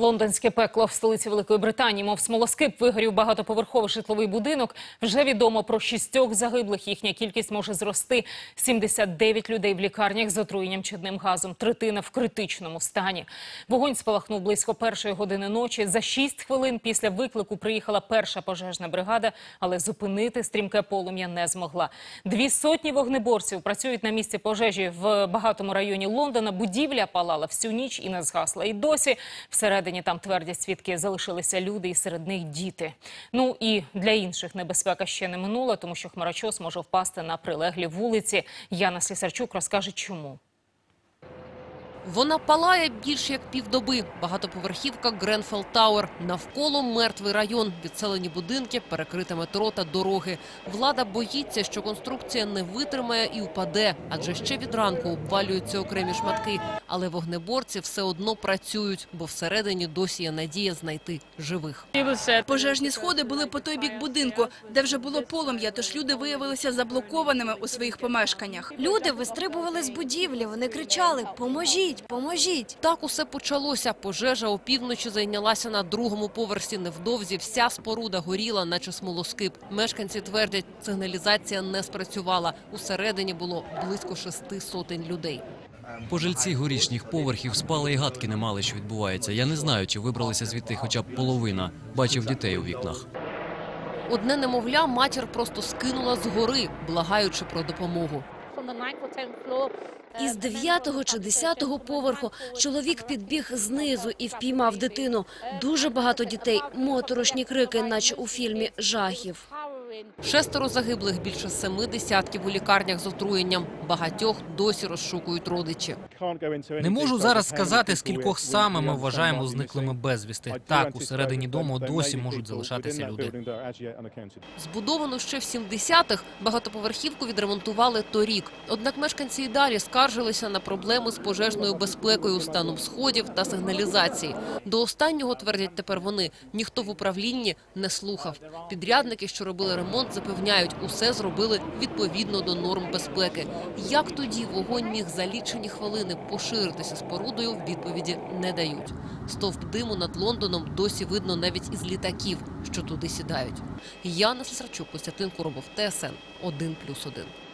Лондонське пекло в столиці Великої Британії, мов смолоскип, вигорів багатоповерховий житловий будинок. Вже відомо про шістьох загиблих. Їхня кількість може зрости. 79 людей в лікарнях з отруєнням чадним газом. Третина в критичному стані. Вогонь спалахнув близько першої години ночі. За шість хвилин після виклику приїхала перша пожежна бригада, але зупинити стрімке полум'я не змогла. Дві сотні вогнеборців працюють на місці пожежі в багатому районі Лондона. Будівля палала всю ніч і не згасла. І досі всередині там твердять свідки залишилися люди, і серед них діти. Ну і для інших небезпека ще не минула, тому що хмарочос може впасти на прилеглі вулиці. Яна Слісарчук розкаже, чому. Вона палає більш як півдоби. Багатоповерхівка Гренфелл Тауер. Навколо мертвий район, відселені будинки, перекрите метро та дороги. Влада боїться, що конструкція не витримає і впаде, адже ще від ранку обвалюються окремі шматки. Але вогнеборці все одно працюють, бо всередині досі є надія знайти живих. Пожежні сходи були по той бік будинку, де вже було полум'я, тож люди виявилися заблокованими у своїх помешканнях. Люди вистрибували з будівлі, вони кричали «Поможіть, поможіть!». Так усе почалося. Пожежа опівночі зайнялася на другому поверсі. Невдовзі вся споруда горіла, наче смолоскип. Мешканці твердять, сигналізація не спрацювала. Усередині було близько шести сотень людей. Пожильці горішніх поверхів спали і гадки не мали, що відбувається. Я не знаю, чи вибралися звідти хоча б половина. Бачив дітей у вікнах. Одне немовля матір просто скинула з гори, благаючи про допомогу. Із дев'ятого чи десятого поверху чоловік підбіг знизу і впіймав дитину. Дуже багато дітей, моторошні крики, наче у фільмі жахів. Шестеро загиблих, більше семи десятків у лікарнях з отруєнням. Багатьох досі розшукують родичі. Не можу зараз сказати, скількох саме ми вважаємо зниклими безвісти. Так, усередині дому досі можуть залишатися люди. Збудовану ще в 70-х, багатоповерхівку відремонтували торік. Однак мешканці і далі скаржилися на проблеми з пожежною безпекою, станом сходів та сигналізації. До останнього, твердять тепер вони, ніхто в управлінні не слухав. Підрядники, що робили ремонт, запевняють, усе зробили відповідно до норм безпеки. Як тоді вогонь міг за лічені хвилини поширитися спорудою, відповіді не дають. Стовп диму над Лондоном досі видно навіть із літаків, що туди сідають. Яна Сесарчук, Костянтин Коробов, ТСН 1+,1.